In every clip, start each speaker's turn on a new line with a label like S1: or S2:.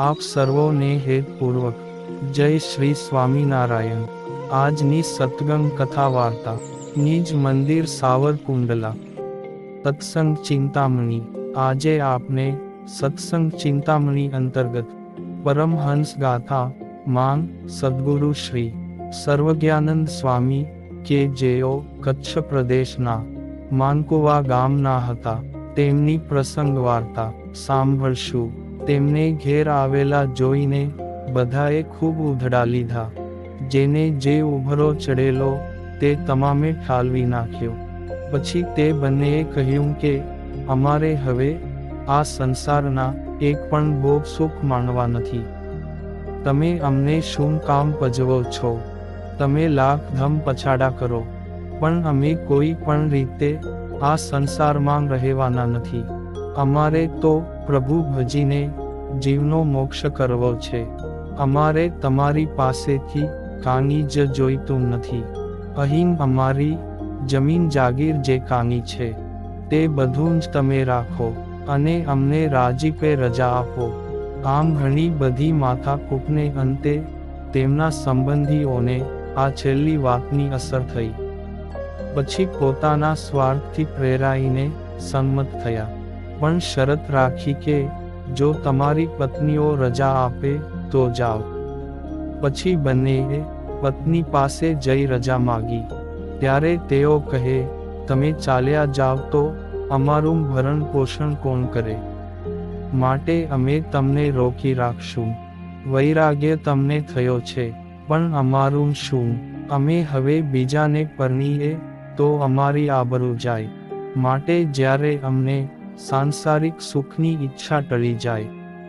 S1: આપ સર્વોને હેતપૂર્વક. જય શ્રી સ્વામિનારાયણ. આજની સતગંગ કથા વાર્તા નિજ મંદિર સાવરકુંડલા. સત્સંગ ચિંતામણી. આજે આપને સત્સંગ ચિંતામણી અંતર્ગત પરમહંસ ગાથા માંગ સદગુરુ શ્રી સર્વજ્ઞાનંદ સ્વામી કે જેઓ કચ્છ પ્રદેશના માનકુવા ગામના હતા તેમની પ્રસંગ વાર્તા સાંભળશું. તેમને ઘેર આવેલા જોઈને બધાએ ખૂબ ઉધડા લીધા. જેને જે ઉભરો ચડેલો તે તમામે ઠાલવી નાખ્યો. પછી તે બંનેએ કહ્યું કે, અમારે હવે આ સંસારના એક પણ બહુ સુખ માણવા નથી. તમે અમને શું કામ પજવો છો? તમે લાખ ધમ પછાડા કરો. પણ અમે કોઈ પણ રીતે આ સંસારમાં રહેવાના નથી. અમારે તો પ્રભુ ભજીને જીવનો મોક્ષ કરવો છે. અમારે તમારી પાસેથી કાની જ જોઈતું નથી. અહીં અમારી જમીન જાગીર જે કાની છે, તે બધું જ તમે રાખો અને અમને રાજીપે રજા આપો. આમ ઘણી બધી માથાકૂટને અંતે તેમના સંબંધીઓને આ છેલ્લી વાતની અસર થઈ. પછી પોતાના સ્વાર્થથી પ્રેરાઈને સંમત થયા. પણ શરત રાખી કે જો તમારી પત્નીઓ રજા આપે, તો જાઓ. પછી બંનેએ પત્ની પાસે જઈ રજા માગી. ત્યારે તેઓ કહે, તમે ચાલ્યા જાઓ તો અમારું ભરણ પોષણ કોણ કરે? માટે અમે તમને રોકી રાખશું. વૈરાગ્ય તમને થયો છે, પણ અમારું શું? અમે હવે બીજાને પરણીએ તો અમારી આબરૂ જાય. માટે જ્યારે અમને સાંસારિક સુખની ઈચ્છા ટળી જાય,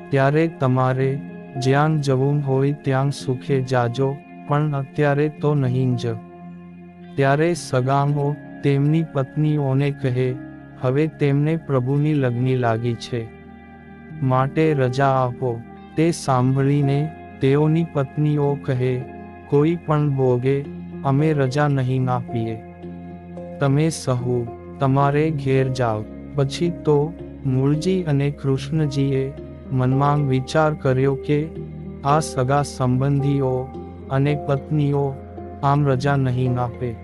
S1: ત્યારે તમારે જ્યાં જવું હોય ત્યાં સુખે જાજો, પણ અત્યારે તો નહીં જ. ત્યારે સગામો તેમની પત્નીઓને કહે, હવે તેમને પ્રભુની લગ્ની લાગી છે. માટે રજા આપો. તે સાંભળીને તેઓની પત્નીઓ કહે, કોઈ પણ ભોગે અમે રજા નહીં આપીએ. તમે સહુ, તમારે ઘેર જાઓ. પછી તો મૂળજી અને કૃષ્ણજીએ મનમાં વિચાર કર્યો કે આ સગા સંબંધીઓ અને પત્નીઓ આમ રજા નહીં આપે.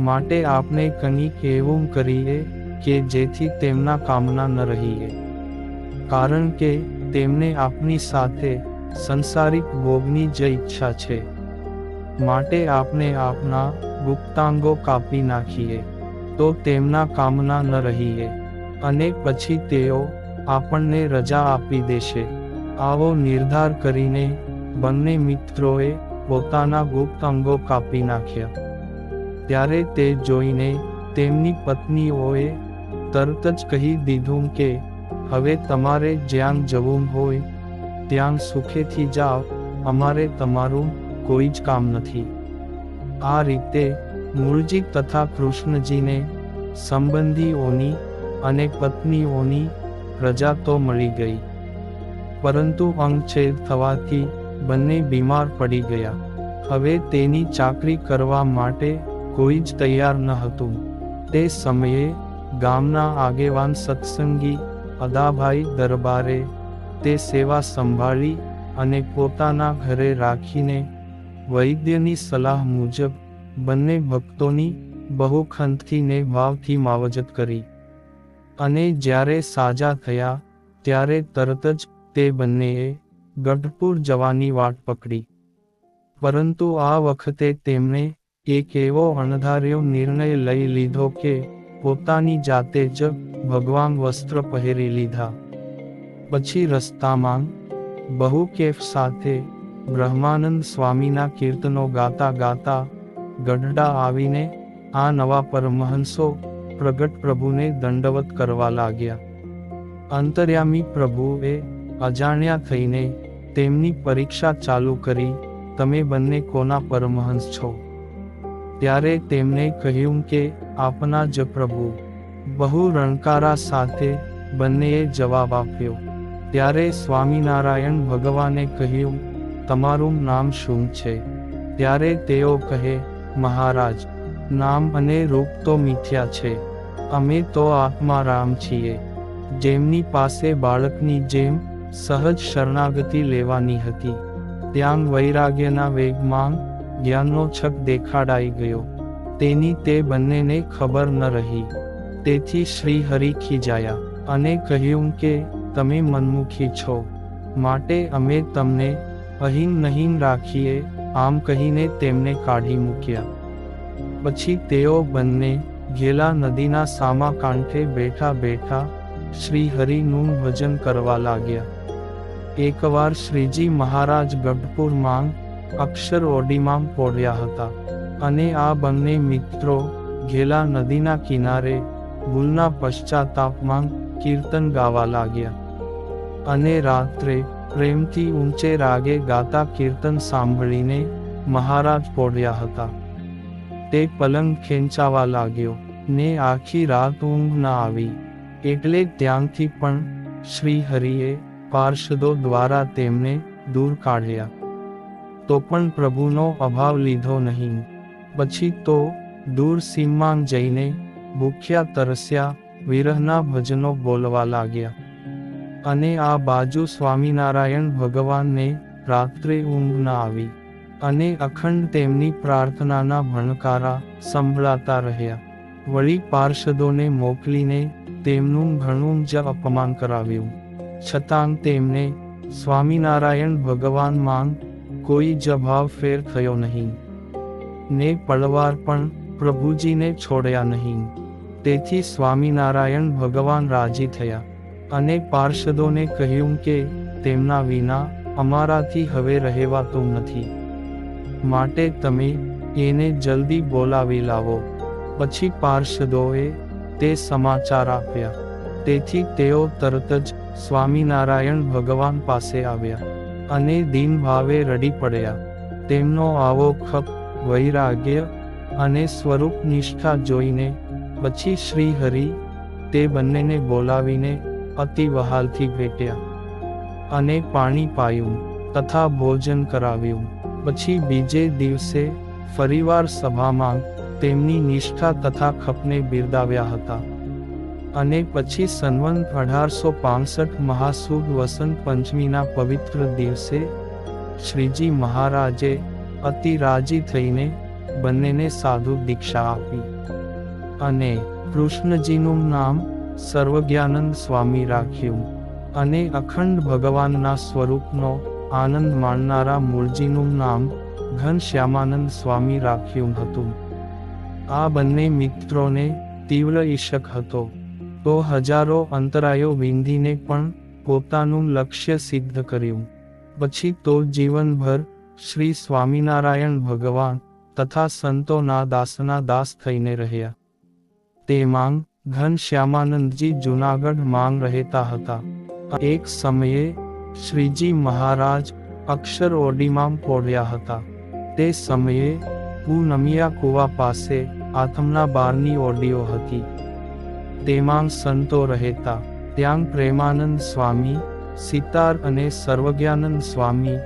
S1: માટે આપણે કંઈક એવું કરીએ કે જેથી તેમના કામના ન રહીએ. કારણ કે તેમને આપની સાથે સંસારિક ભોગની જ ઈચ્છા છે. માટે આપણે આપના ગુપ્તાંગો કાપી નાખીએ. તો તેમના કામના ન રહીએ. અને પછી તેઓ આપણને રજા આપી દેશે. આવો નિર્ધાર કરીને બંને મિત્રોએ પોતાના ગુપ્ત અંગો કાપી નાખ્યા. ત્યારે તે જોઈને તેમની પત્નીઓએ તરત જ કહી દીધું કે, હવે તમારે જ્યાં જવું હોય, ત્યાં સુખેથી જાઓ. અમારે તમારું કોઈ જ કામ નથી. આ રીતે મૂળજી તથા કૃષ્ણજીને સંબંધીઓની અને પત્નીઓની રજા તો મળી ગઈ. પરંતુ અંગછેદ થવાથી બંને બીમાર પડી ગયા. હવે તેની ચાકરી કરવા માટે કોઈ જ તૈયાર ન હતું. તે સમયે ગામના આગેવાન સત્સંગી અદાભાઈ દરબારે તે સેવા સંભાળી અને પોતાના ઘરે રાખીને વૈદ્યની સલાહ મુજબ બંને ભક્તોની બહુ ખંતથી ને ભાવથી માવજત કરી. અને જ્યારે સાજા થયા, ત્યારે તરત જ તે બંનેએ ગઢપુર જવાની વાટ પકડી. પરંતુ આ વખતે તેમણે એક એવો અણધાર્યો નિર્ણય લઈ લીધો કે પોતાની જાતે જ ભગવાન વસ્ત્ર પહેરી લીધા. પછી રસ્તામાં બહુ કેફ સાથે બ્રહ્માનંદ સ્વામીના કીર્તનો ગાતા ગાતા ગઢડા આવીને આ નવા પરમહંસો પ્રગટ પ્રભુને દંડવત કરવા લાગ્યા. અંતર્યામી પ્રભુએ અજાણ્યા થઈને તેમની પરીક્ષા ચાલુ કરી, તમે બંને કોના પરમહંસ છો? ત્યારે તેમણે કહ્યું કે, આપના જ પ્રભુ. બહુ રણકારા સાથે બંનેએ જવાબ આપ્યો. ત્યારે સ્વામિનારાયણ ભગવાને કહ્યું, તમારું નામ શું છે? ત્યારે તેઓ કહે મહારાજ, નામ અને રૂપ તો મિથ્યા છે. અમે તો આત્મારામ છીએ. જેમની પાસે બાળકની જેમ સહજ શરણાગતિ લેવાની હતી. ત્યાં વૈરાગ્યના વેગમાં જ્ઞાનનો છક દેખાડાઈ ગયો. તેની તે બંનેને ખબર ન રહી. તેથી શ્રી હરિ ખીજાયા અને કહ્યું કે, તમે મનમુખી છો. માટે અમે તમને અહીં નહીં રાખીએ, આમ કહીને તેમને કાઢી મૂક્યા. પછી તેઓ બંને ઘેલા નદીના સામા કાંઠે બેઠા બેઠા શ્રી હરિનું ભજન કરવા લાગ્યા. એકવાર શ્રીજી મહારાજ ગઢપુર માંગ અક્ષર ઓડીમાં પોડ્યા હતા અને આ બંને મિત્રો ઘેલા નદીના કિનારે ભૂલના પશ્ચાતાપમાં કીર્તન ગાવા લાગ્યા. અને રાત્રે પ્રેમથી ઊંચે રાગે ગાતા કીર્તન સાંભળીને મહારાજ પોડ્યા હતા. તે પલંગ ખેંચાવા લાગ્યો. ને આખી રાત ઊંઘ ન આવી. એટલે ત્યાંથી પણ શ્રી હરિએ પાર્ષદો દ્વારા તેમને દૂર કાઢ્યા. તો પણ પ્રભુનો અભાવ લીધો નહીં. પછી તો દૂર સીમાંગ જઈને ભૂખ્યા તરસ્યા વિરહના ભજનો બોલવા લાગ્યા. અને આ બાજુ સ્વામિનારાયણ ભગવાનને રાત્રે ઊંઘ ન આવી અને અખંડ તેમની પ્રાર્થનાના ભણકારા સંભળાતા રહ્યા. વળી પાર્ષદોને મોકલીને તેમનું ઘણું જ અપમાન કરાવ્યું. છતાં તેમને સ્વામિનારાયણ ભગવાનમાં કોઈ જ ભાવ ફેર થયો નહીં. ને પળવાર પણ પ્રભુજીને છોડ્યા નહીં. તેથી સ્વામિનારાયણ ભગવાન રાજી થયા. અને પાર્ષદોને કહ્યું કે, તેમના વિના અમારાથી હવે રહેવાતું નથી. માટે તમે એને જલ્દી બોલાવી લાવો. પછી પાર્ષદોએ તે સમાચાર આપ્યા. તેથી તેઓ તરત જ સ્વામિનારાયણ ભગવાન પાસે આવ્યા અને દીન ભાવે રડી પડ્યા. તેમનો આવો ખપ, વૈરાગ્ય અને સ્વરૂપ નિષ્ઠા જોઈને પછી શ્રી હરિ તે બંનેને બોલાવીને અતિ વહાલથી ભેટ્યા. અને પાણી પાયું, તથા ભોજન કરાવ્યું. પછી બીજે દિવસે ફરીવાર સભામાં તેમની નિષ્ઠા તથા ખપને બિરદાવ્યા હતા. અને પછી સનવંત અઢારસો પાંસઠ મહાસુદ વસંત પંચમીના પવિત્ર દિવસે શ્રીજી મહારાજે અતિ રાજી થઈને બંનેને સાધુ દીક્ષા આપી. અને કૃષ્ણજીનું નામ સર્વજ્ઞાનંદ સ્વામી રાખ્યું અને અખંડ ભગવાનના સ્વરૂપનો આનંદ માણનારા મૂળજીનું નામ ઘનશ્યામાનંદ સ્વામી રાખ્યું હતું. આ બંને મિત્રોને તીવ્ર ઈશક હતો. તો હજારો અંતરાયો વિંધીને પણ પોતાનું લક્ષ્ય સિદ્ધ કર્યું. પછી તો જીવનભર શ્રી સ્વામિનારાયણ ભગવાન તથા સંતોના દાસના દાસ થઈને રહ્યા. તે માંગ ઘનશ્યામાનંદજી જુનાગઢ માંગ રહેતા હતા. એક સમયે શ્રીજી મહારાજ અક્ષર ઓડીમાં પોડ્યા હતા. તે સમયે પૂનમિયા કુવા પાસે આથમના બારની ઓડીઓ હતી. તેમાં સંતો રહેતા. ત્યાં પ્રેમાનંદ સ્વામી, સિતાર અને સર્વજ્ઞાનંદ સ્વામી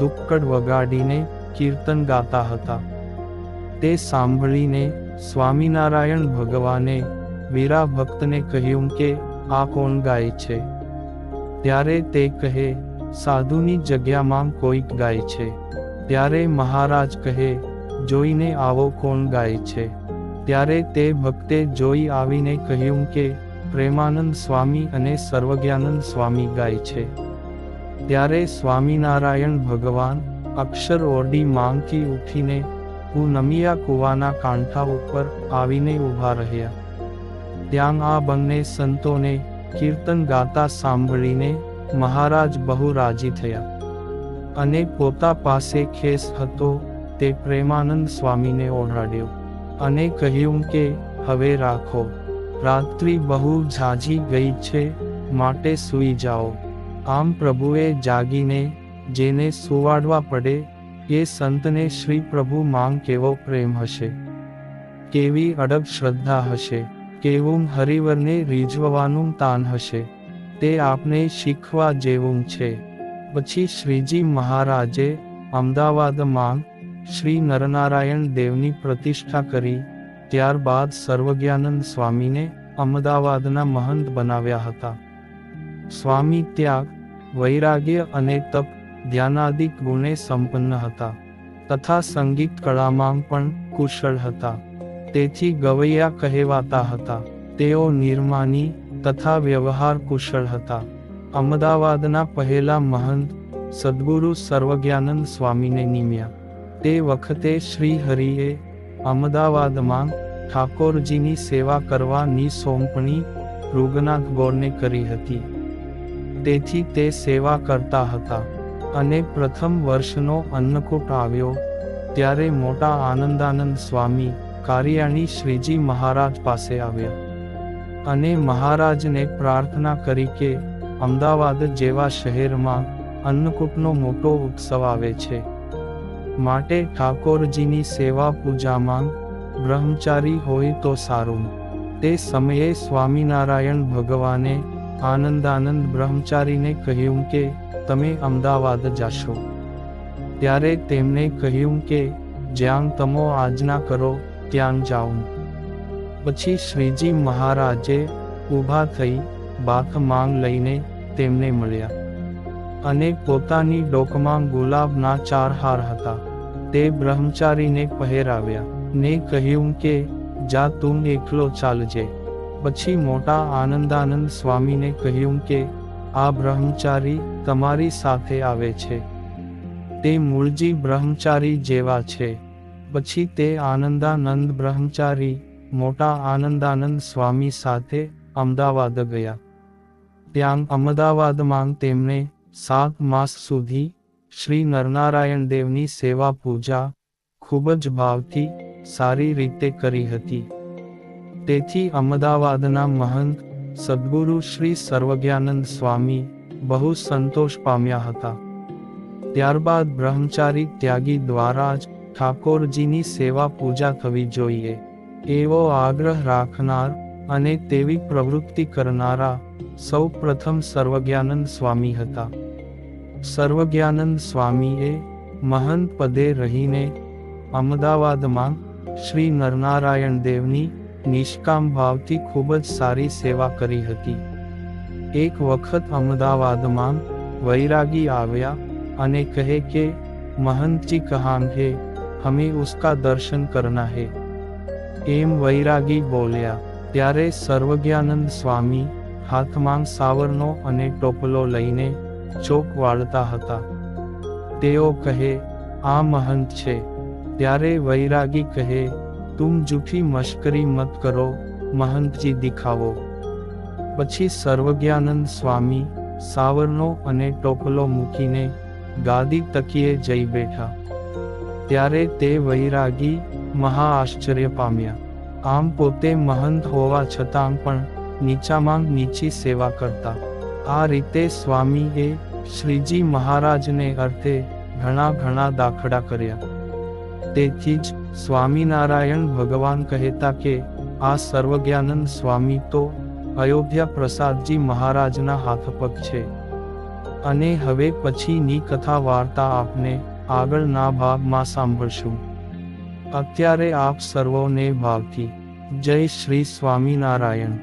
S1: દુક્કડ વગાડીને કીર્તન ગાતા હતા. તે સાંભળીને સ્વામિનારાયણ ભગવાને વીરા ભક્તને કહ્યું કે, આ કોણ ગાય છે? ત્યારે તે કહે, સાધુની જગ્યામાં કોઈક ગાય છે. ત્યારે મહારાજ કહે, જોઈને આવો કોણ ગાય છે? ત્યારે તે ભક્તે જોઈ આવીને કહ્યું કે, પ્રેમાનંદ સ્વામી અને સર્વજ્ઞાનંદ સ્વામી ગાય છે. ત્યારે સ્વામિનારાયણ ભગવાન અક્ષર ઓરડી માંગથી ઉઠીને નમિયા કુવાના કાંઠા ઉપર આવીને ઊભા રહ્યા. ત્યાં આ બંને સંતોને કીર્તન ગાતા સાંભળીને મહારાજ બહુ રાજી થયા. અને પોતા પાસે ખેસ હતો, તે પ્રેમાનંદ સ્વામીને ઓઢાડ્યો અને કહ્યું કે, હવે રાખો. રાત્રિ બહુ ઝાઝી ગઈ છે, માટે સૂઈ જાઓ. આમ પ્રભુએ જાગીને જેને સુવાડવા પડે, એ સંતને શ્રી પ્રભુ માંગ કેવો પ્રેમ હશે? કેવી અડગ શ્રદ્ધા હશે? કેવું હરિવરને રીઝવવાનું તાન હશે. તે આપને શીખવા જેવું છે. પછી શ્રીજી મહારાજે અમદાવાદમાં શ્રી નરનારાયણ દેવની પ્રતિષ્ઠા કરી. ત્યારબાદ સર્વજ્ઞાનંદ સ્વામીને અમદાવાદના મહંત બનાવ્યા હતા. સ્વામી ત્યાગ, વૈરાગ્ય અને તપ ધ્યાનાદિક ગુણે સંપન્ન હતા. તથા સંગીત કળામાં પણ કુશળ હતા. તેથી ગવૈયા કહેવાતા હતા. તેઓ નિર્માની તથા વ્યવહાર કુશળ હતા. અમદાવાદના પહેલા મહંત સદગુરુ સર્વજ્ઞાનંદ સ્વામીને નિમ્યા. તે વખતે શ્રી હરિએ અમદાવાદમાં ઠાકોરજીની સેવા કરવાની સોંપણી રૂગનાથ ગોળને કરી હતી. તેથી તે સેવા કરતા હતા. અને પ્રથમ વર્ષનો અન્નકૂટ આવ્યો, ત્યારે મોટા આનંદાનંદ સ્વામી કારિયાણી શ્રીજી મહારાજ પાસે આવ્યા. અને મહારાજને પ્રાર્થના કરી કે, અમદાવાદ જેવા શહેરમાં અન્નકૂટનો મોટો ઉત્સવ આવે છે. માટે ઠાકોરજીની સેવા પૂજામાં બ્રહ્મચારી હોય તો સારું. તે સમયે સ્વામિનારાયણ ભગવાને આનંદાનંદ બ્રહ્મચારીને કહ્યું કે, તમે અમદાવાદ જાશો. ત્યારે તેમણે કહ્યું કે, જ્યાં તમો આજ્ઞા કરો ત્યાં જાઉં. પછી શ્રીજી મહારાજે ઊભા થઈ બાથ માંગ લઈને તેમને મળ્યા. અને પોતાની ડોકમાં ગુલાબના ચાર હાર હતા. તે બ્રહ્મચારીને પહેરાવ્યા. ને કહ્યું કે, જા તું એકલો ચાલજે. પછી મોટા આનંદાનંદ સ્વામીને કહ્યું કે, આ બ્રહ્મચારી તમારી સાથે આવે છે. તે મૂળજી બ્રહ્મચારી જેવા છે. પછી તે આનંદાનંદ બ્રહ્મચારી, મોટા આનંદાનંદ સ્વામી સાથે અમદાવાદ ગયા. ત્યાં અમદાવાદમાં તેમણે સાત માસ સુધી શ્રી નરનારાયણ દેવની સેવા પૂજા ખૂબ જ ભાવથી સારી રીતે કરી હતી. તેથી અમદાવાદના મહંત સદગુરુ શ્રી સર્વજ્ઞાનંદ સ્વામી બહુ સંતોષ પામ્યા હતા. ત્યારબાદ બ્રહ્મચારી ત્યાગી દ્વારા જ ઠાકોરજીની સેવા પૂજા થવી જોઈએ. એવો આગ્રહ રાખનાર અને તેવી પ્રવૃત્તિ કરનારા સૌ પ્રથમ સર્વજ્ઞાનંદ સ્વામી હતા. સર્વજ્ઞાનંદ સ્વામીએ મહંત પદે રહીને અમદાવાદમાં શ્રી નરનારાયણ દેવની નિષ્કામ ભાવથી ખૂબ જ સારી સેવા કરી હતી. એક વખત અમદાવાદમાં વૈરાગી આવ્યા અને કહે કે, મહંતજી કહાન હે हमें उसका દર્શન કરના હે એમ વૈરાગી બોલ્યા ત્યારે સર્વજ્ઞાનંદ સ્વામી હાથમાં સાવરનો અને ટોપલો લઈને ચોક વાળતા હતા તેઓ કહે આ મહંત છે ત્યારે વૈરાગી કહે તુમ જૂઠી મશ્કરી મત કરો મહંતજી દિખાવો પછી સર્વજ્ઞાનંદ સ્વામી સાવરનો અને ટોપલો મૂકીને ગાદી તકીએ જઈ બેઠા ત્યારે તે વૈરાગી મહા આશ્ચર્ય પામ્યા આમ પોતે મહંત હોવા છતાં પણ નીચામાં નીચી સેવા કરતા. આ રીતે સ્વામીએ શ્રીજી મહારાજને અર્થે ઘણા ઘણા દાખલા કર્યા. તેથી જ સ્વામિનારાયણ ભગવાન કહેતા કે, આ સર્વજ્ઞાનંદ સ્વામી તો અયોધ્યા પ્રસાદજી મહારાજના હાથપગ છે. અને હવે પછીની કથા વાર્તા આપને આગળના ભાગમાં સાંભળશું. અત્યારે આપ સર્વોને ભાવથી. જય શ્રી સ્વામિનારાયણ.